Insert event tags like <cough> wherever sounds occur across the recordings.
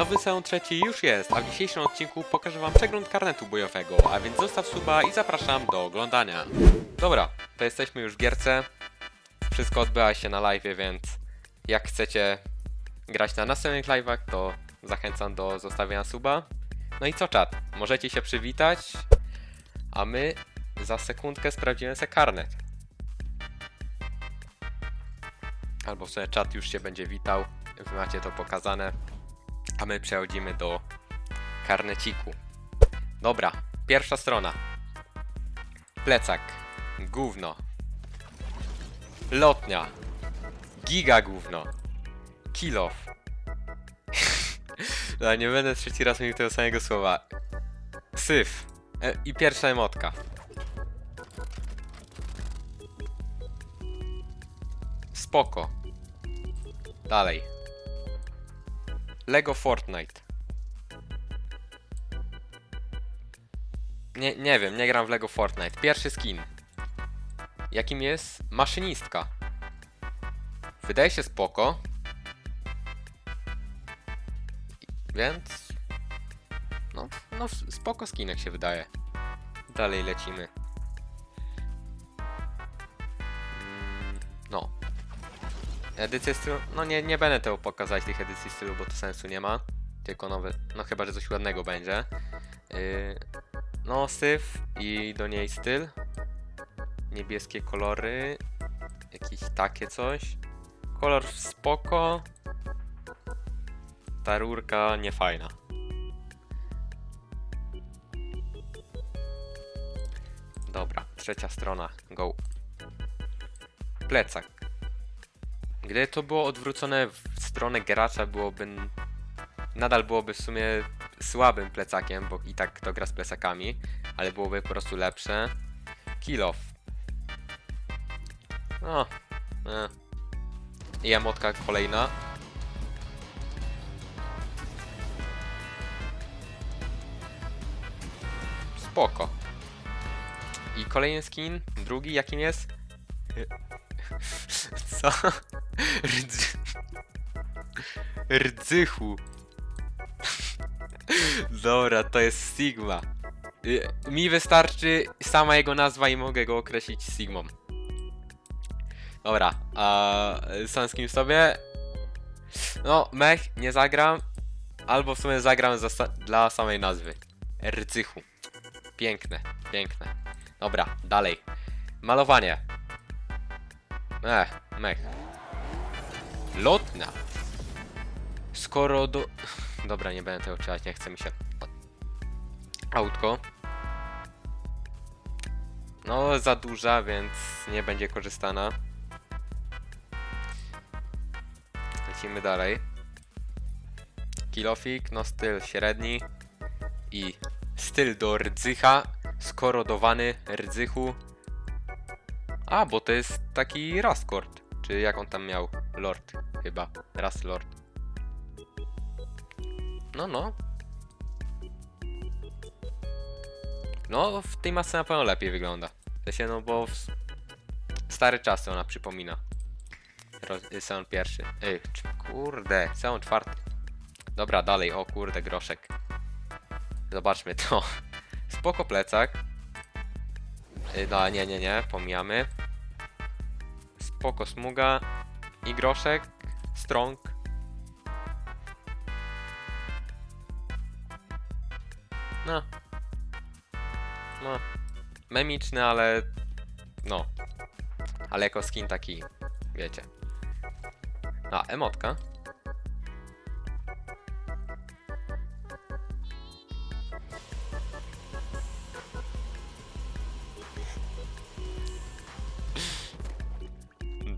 Nowy sezon trzeci już jest, a w dzisiejszym odcinku pokażę wam przegląd karnetu bojowego, a więc zostaw suba i zapraszam do oglądania. Dobra, to jesteśmy już w gierce. Wszystko odbywa się na live, więc jak chcecie grać na następnych live'ach, to zachęcam do zostawienia suba. No i co czat? Możecie się przywitać, a my za sekundkę sprawdzimy se karnet. Albo sobie czat już się będzie witał, wy macie to pokazane, a my przechodzimy do karneciku. Dobra, pierwsza strona. Plecak, gówno. Lotnia, giga gówno. Kilof. <laughs> No, nie będę trzeci raz mówił tego samego słowa. Syf. E, I pierwsza emotka. Spoko. Dalej. Lego Fortnite. Nie, nie wiem, nie gram w Lego Fortnite. Pierwszy skin. Jakim jest? Maszynistka. Wydaje się spoko. Więc... No, no spoko skinek się wydaje. Dalej lecimy. Edycję stylu... No nie, nie będę tego pokazać, tych edycji stylu, bo to sensu nie ma. Tylko nowe... No chyba, że coś ładnego będzie. Yy, no, syf i do niej styl. Niebieskie kolory. Jakieś takie coś. Kolor spoko. Ta rurka niefajna. Dobra, trzecia strona. Go. Plecak. Gdyby to było odwrócone w stronę gracza, byłoby. Nadal byłoby w sumie słabym plecakiem, bo i tak kto gra z plecakami, ale byłoby po prostu lepsze. Kill off. No. E. I emotka kolejna. Spoko. I kolejny skin, drugi, jakim jest? Co? Rdzy... Rdzychu. Dobra, to jest Sigma. Y, Mi wystarczy sama jego nazwa i mogę go określić Sigmą. Dobra, a sam z kim sobie? No, mech nie zagram. Albo w sumie zagram za, sa- dla samej nazwy. Rcychu. Piękne, piękne. Dobra, dalej. Malowanie. Ech, mech. Lotna. Skoro do... Dobra, nie będę tego czytać, nie chce mi się. Autko. No, za duża, więc nie będzie korzystana. Lecimy dalej. Kilofik, no styl średni. I styl do rdzycha, skorodowany rdzychu. A, bo to jest taki Raskord. Czy jak on tam miał? Lord, chyba. Ras Lord. No, no. No, w tej masce na pewno lepiej wygląda. W sensie, no bo w stare czasy ona przypomina. Roz, sezon pierwszy. Ej, kurde, sezon czwarty. Dobra, dalej, o kurde, groszek. Zobaczmy to. <laughs> Spoko plecak. No, nie, nie, nie, pomijamy. Spoko smuga. I groszek. Strong. No. No. Memiczny, ale... No. Ale jako skin taki, wiecie. A, emotka.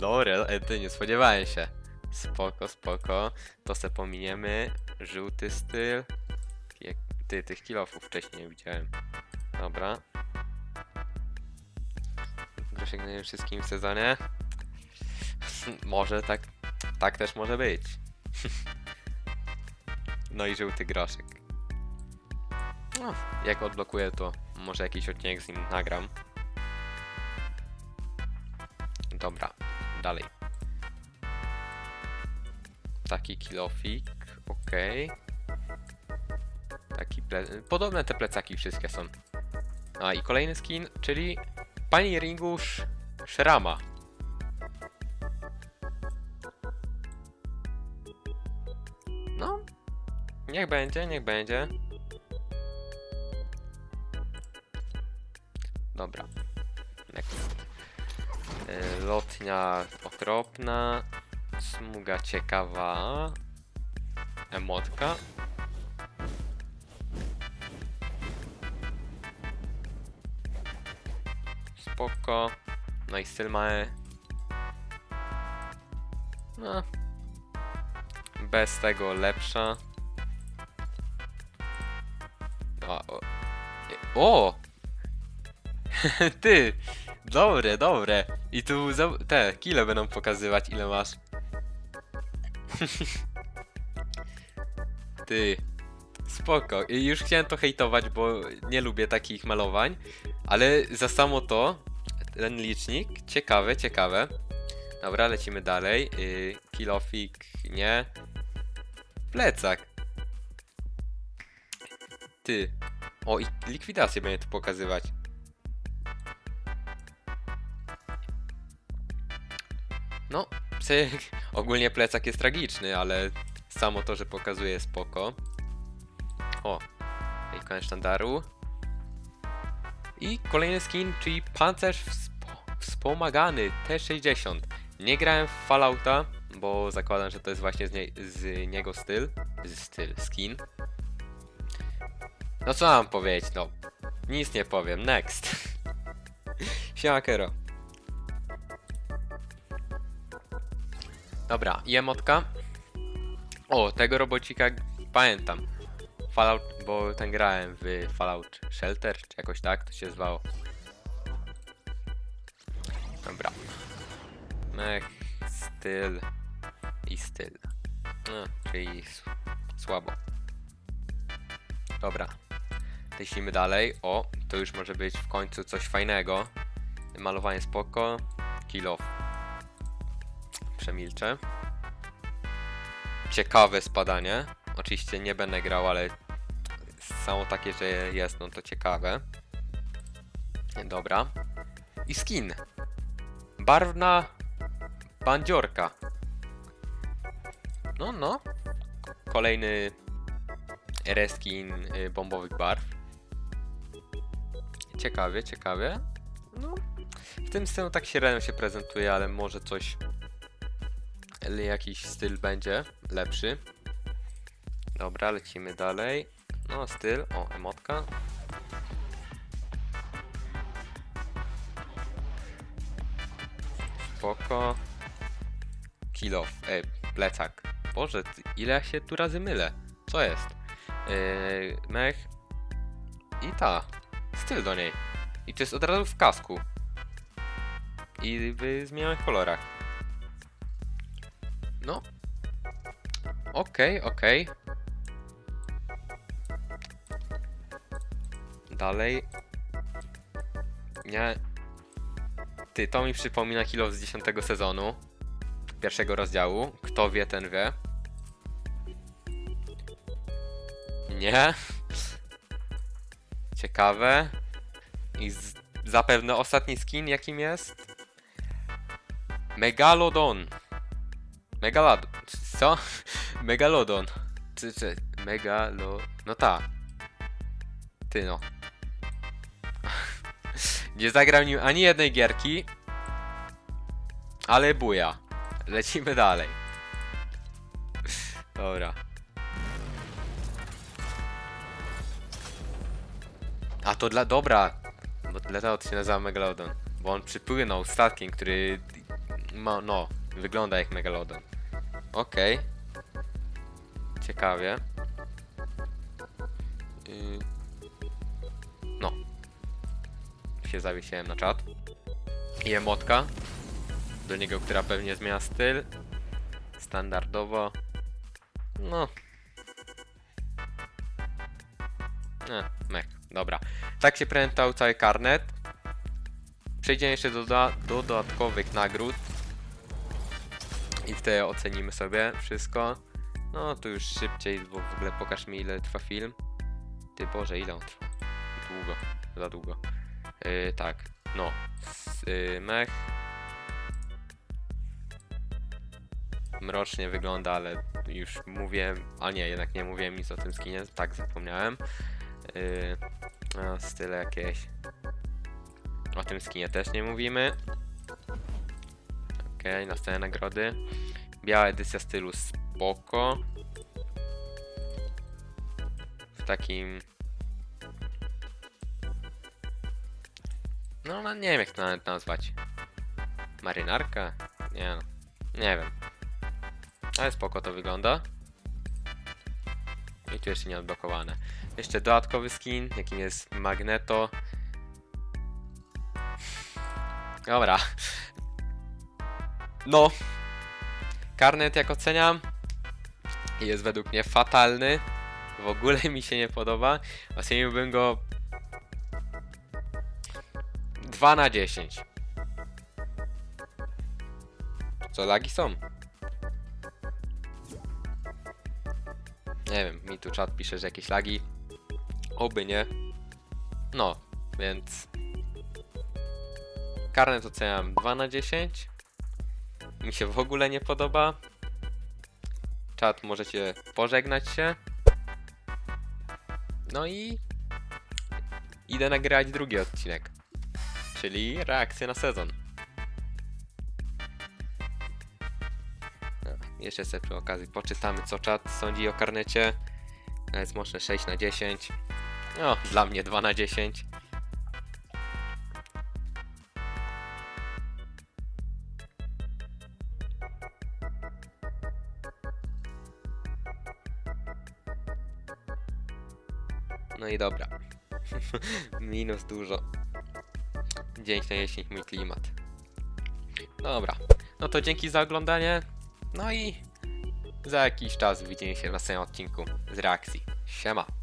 Dobra, e, ty nie spodziewałem się. Spoko, spoko. To se pominiemy. Żółty styl. Jak, ty, tych kilofów wcześniej nie widziałem. Dobra. Groszek na wszystkim w sezonie. <laughs> może tak, tak też może być. <laughs> no i żółty groszek. No, jak odblokuję to może jakiś odcinek z nim nagram. Dobra, dalej. Taki kilofik, okej. taki. Podobne te plecaki wszystkie są. A i kolejny skin, czyli Pani Ringu Sh- Shrama. No, niech będzie, niech będzie. Dobra. Y, Lotnia okropna. Smuga ciekawa. Emotka. Spoko. No i styl mae. No. Bez tego lepsza. O! O! o! <laughs> Ty! Dobre, dobre. I tu te kile będą pokazywać ile masz. <laughs> Ty. Spoko. I Już chciałem to hejtować, bo nie lubię takich malowań. Ale za samo to, ten licznik, ciekawe, ciekawe. Dobra, lecimy dalej. Yy, kilofik, nie. Plecak. Ty. O, i likwidację będzie tu pokazywać. No, ogólnie plecak jest tragiczny, ale samo to, że pokazuje spoko. O, ikona sztandaru. I kolejny skin, czyli pancerz wspo wspomagany T60. Nie grałem w Fallouta, bo zakładam, że to jest właśnie z, nie z niego styl. Z styl, skin. No co mam powiedzieć, no. Nic nie powiem, next. <laughs> Siema Kero. Dobra, i emotka. O, tego robocika pamiętam. Fallout, bo ten grałem w Fallout Shelter, czy jakoś tak to się zwało. Dobra. Mech, styl i styl. No, czyli słabo. Dobra. Lecimy dalej. O, to już może być w końcu coś fajnego. Malowanie spoko. Kill off. Przemilczę. Ciekawe spadanie. Oczywiście nie będę grał, ale samo takie, że jest, no to ciekawe. Dobra. I skin. Barwna bandziorka. No, no. Kolejny reskin y, bombowych barw. Ciekawie, ciekawie. No. W tym stylu tak średnio się prezentuje, ale może coś jakiś styl będzie lepszy. Dobra, lecimy dalej. No, styl. O, emotka. Spoko. Kill off. Ej, plecak. Boże, ile ja się tu razy mylę. Co jest? Yy, mech. I ta. Styl do niej. I to jest od razu w kasku. I w zmienionych kolorach. No. Okej, okej. Dalej. Nie. Ty, to mi przypomina kilo z 10 sezonu. Pierwszego rozdziału. Kto wie, ten wie. Nie. Ciekawe. I zapewne ostatni skin, jakim jest? Megalodon. Megalodon. Co? Megalodon. Czy, czy, megalo... No ta. Ty no. Nie zagrał nim ani jednej gierki. Ale buja. Lecimy dalej. Dobra. A to dla... Dobra. Bo dlatego to się nazywa Megalodon. Bo on przypłynął statkiem, który... Ma, no, wygląda jak Megalodon. Okej. Ciekawie. Yy. No. Się zawiesiłem na czat. I emotka. Do niego, która pewnie zmienia styl. Standardowo. No. E, mech. Dobra. Tak się prezentał cały karnet. Przejdziemy jeszcze do, do dodatkowych nagród. I wtedy ocenimy sobie wszystko. No tu już szybciej, bo w ogóle pokaż mi ile trwa film. Ty Boże, ile on trwa? Długo, za długo. Yy, tak, no. S, yy, mech. Mrocznie wygląda, ale już mówiłem, a nie, jednak nie mówiłem nic o tym skinie, tak zapomniałem. Yy, a, style jakieś. O tym skinie też nie mówimy. Okej, następne nagrody. Biała edycja stylu spoko. W takim... No, no nie wiem jak to nawet nazwać. Marynarka? Nie no. Nie wiem. Ale spoko to wygląda. I tu jeszcze nie odblokowane. Jeszcze dodatkowy skin, jakim jest Magneto. Dobra. No. Karnet jak oceniam jest według mnie fatalny. W ogóle mi się nie podoba. Oceniłbym go 2 na 10. Co lagi są? Nie wiem, mi tu czat pisze, że jakieś lagi. Oby nie. No, więc Karnet oceniam 2 na 10. Mi się w ogóle nie podoba. Czat, możecie pożegnać się. No i idę nagrywać drugi odcinek, czyli reakcję na sezon. Jeszcze sobie przy okazji poczytamy, co czat sądzi o karnecie. Jest mocne 6 na 10. No, dla mnie 2 na 10. i dobra. <laughs> Minus dużo. 9 na 10 mój klimat. Dobra. No to dzięki za oglądanie. No i za jakiś czas widzimy się w następnym odcinku z reakcji. Siema.